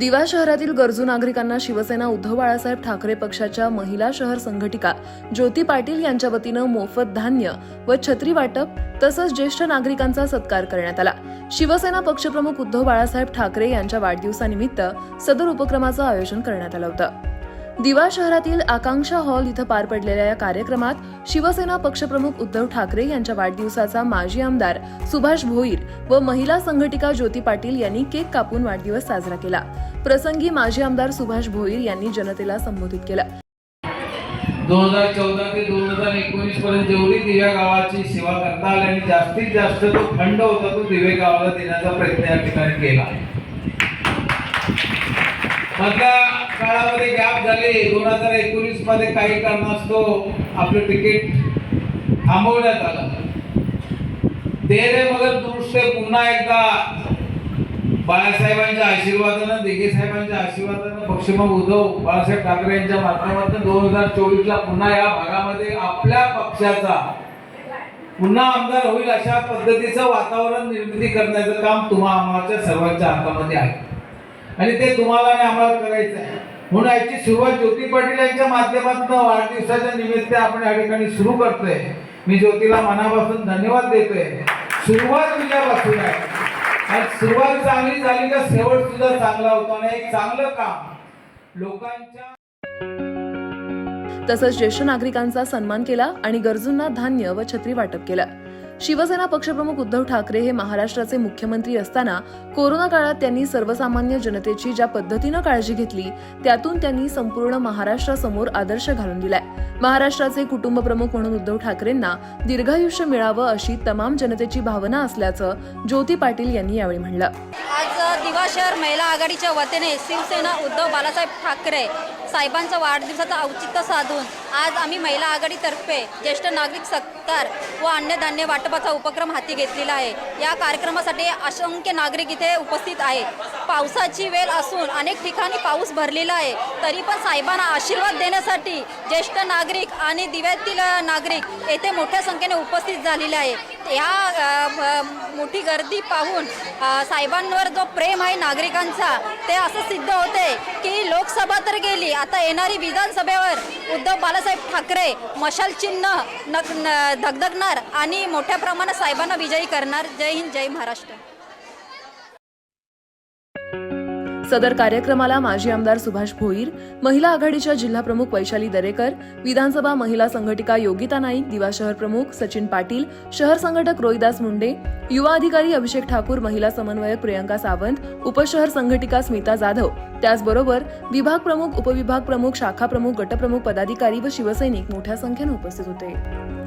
दिवा शहरातील गरजू नागरिकांना शिवसेना उद्धव बाळासाहेब ठाकरे पक्षाच्या महिला शहर संघटिका ज्योती पाटील यांच्या वतीनं मोफत धान्य व छत्री वाटप तसंच ज्येष्ठ नागरिकांचा सत्कार करण्यात आला. शिवसेना पक्षप्रमुख उद्धव बाळासाहेब ठाकरे यांच्या वाढदिवसानिमित्त सदर उपक्रमाचं आयोजन करण्यात आलं होतं. दिवा शहरातील आकांक्षा हॉल इथं पार पडलेल्या या कार्यक्रमात शिवसेना पक्षप्रमुख उद्धव ठाकरे यांच्या वाढदिवसाचा माजी आमदार सुभाष भोईर व महिला संघटिका ज्योती पाटील यांनी केक कापून वाढदिवस साजरा केला. प्रसंगी माजी आमदार सुभाष भोईर यांनी जनतेला संबोधित केलं. दोन हजार चौदा ते दोन हजार एकोणीस पर्यंत जेवढी दिव्या गावाची सेवा करता आली आणि जास्तीत जास्त तो फंड होता तो दिवे गावाला देण्याचा प्रयत्न या ठिकाणी केला. मधल्या काळामध्ये गॅप झाले. दोन हजार एकोणीसमध्ये काही कारणास्तव आपलं तिकीट थांबवण्यात आलं. तेरे मगर दृश्य पुन्हा एकदा बाळासाहेबांच्या आशीर्वादानं दिघे साहेबांच्या आशीर्वादानं पक्षप्रमुख उद्धव बाळासाहेब ठाकरे यांच्या माध्यमातून दोन हजार चोवीसला पुन्हा या भागामध्ये आपल्या पक्षाचा पुन्हा आमदार होईल अशा पद्धतीचं वातावरण निर्मिती करण्याचं काम तुम्हा आम्हाला सर्वांच्या हातामध्ये आहे. आणि ते तुम्हाला आणि आम्हाला करायचं आहे. म्हणून याची सुरुवात ज्योती पाटील यांच्या माध्यमातून वाढदिवसाच्या निमित्त आपण या ठिकाणी सुरू करतोय. मी ज्योतीला मनापासून धन्यवाद देतोय. सुरुवात तुझ्यापासून आहे. आणि सुरुवात चांगली झाली का शेवट सुद्धा चांगला होता आणि एक चांगलं काम. लोकांच्या तसंच ज्येष्ठ नागरिकांचा सन्मान केला आणि गरजूंना धान्य व छत्री वाटप केलं. शिवसेना पक्षप्रमुख उद्धव ठाकरे हे महाराष्ट्राचे मुख्यमंत्री असताना कोरोना काळात त्यांनी सर्वसामान्य जनतेची ज्या पद्धतीनं काळजी घेतली त्यातून त्यांनी संपूर्ण महाराष्ट्रासमोर आदर्श घालून दिलाय. महाराष्ट्राचे कुटुंब प्रमुख म्हणून उद्धव ठाकरेंना दीर्घायुष्य मिळावं अशी तमाम जनतेची भावना असल्याचं ज्योती पाटील यांनी यावेळी म्हणलं आज दिवा शहर महिला आघाडीच्या वतीने शिवसेना उद्धव बालासाहेब ठाकरे साहेबांचा वाढदिवसाचं औचित्य साधून आज आम्ही महिला आघाडीतर्फे ज्येष्ठ नागरिक सत्कार व अन्नधान्य वाटपाचा उपक्रम हाती घेतलेला आहे. या कार्यक्रमासाठी असंख्य नागरिक इथे उपस्थित आहे पावसाची वेळ असून अनेक ठिकाणी पाऊस भरलेला आहे. तरी पण साहेबांना आशीर्वाद देण्यासाठी ज्येष्ठ नागरिक आणि दिव्यातील नागरिक येथे मोठ्या संख्येने उपस्थित झालेले आहे या मोठी गर्दी पाहून साहेबांवर जो प्रेम आहे नागरिकांचा ते असं सिद्ध होते की लोकसभा तर गेली आता येणारी विधानसभेवर उद्धव बाळासाहेब ठाकरे मशाल चिन्ह नक न- धगधगणार आणि मोठ्या प्रमाणात साहेबांना विजयी करणार. जय हिंद जय महाराष्ट्र. सदर कार्यक्रमाला माजी आमदार सुभाष भोईर महिला आघाडीच्या जिल्हाप्रमुख वैशाली दरेकर विधानसभा महिला संघटिका योगिता नाईक दिवा शहर प्रमुख सचिन पाटील शहर संघटक रोहिदास मुंडे युवा अधिकारी अभिषेक ठाकूर महिला समन्वयक प्रियंका सावंत उपशहर संघटिका स्मिता जाधव. त्याचबरोबर विभाग प्रमुख उपविभाग प्रमुख शाखा प्रमुख गटप्रमुख पदाधिकारी व शिवसैनिक मोठ्या संख्येने उपस्थित होते.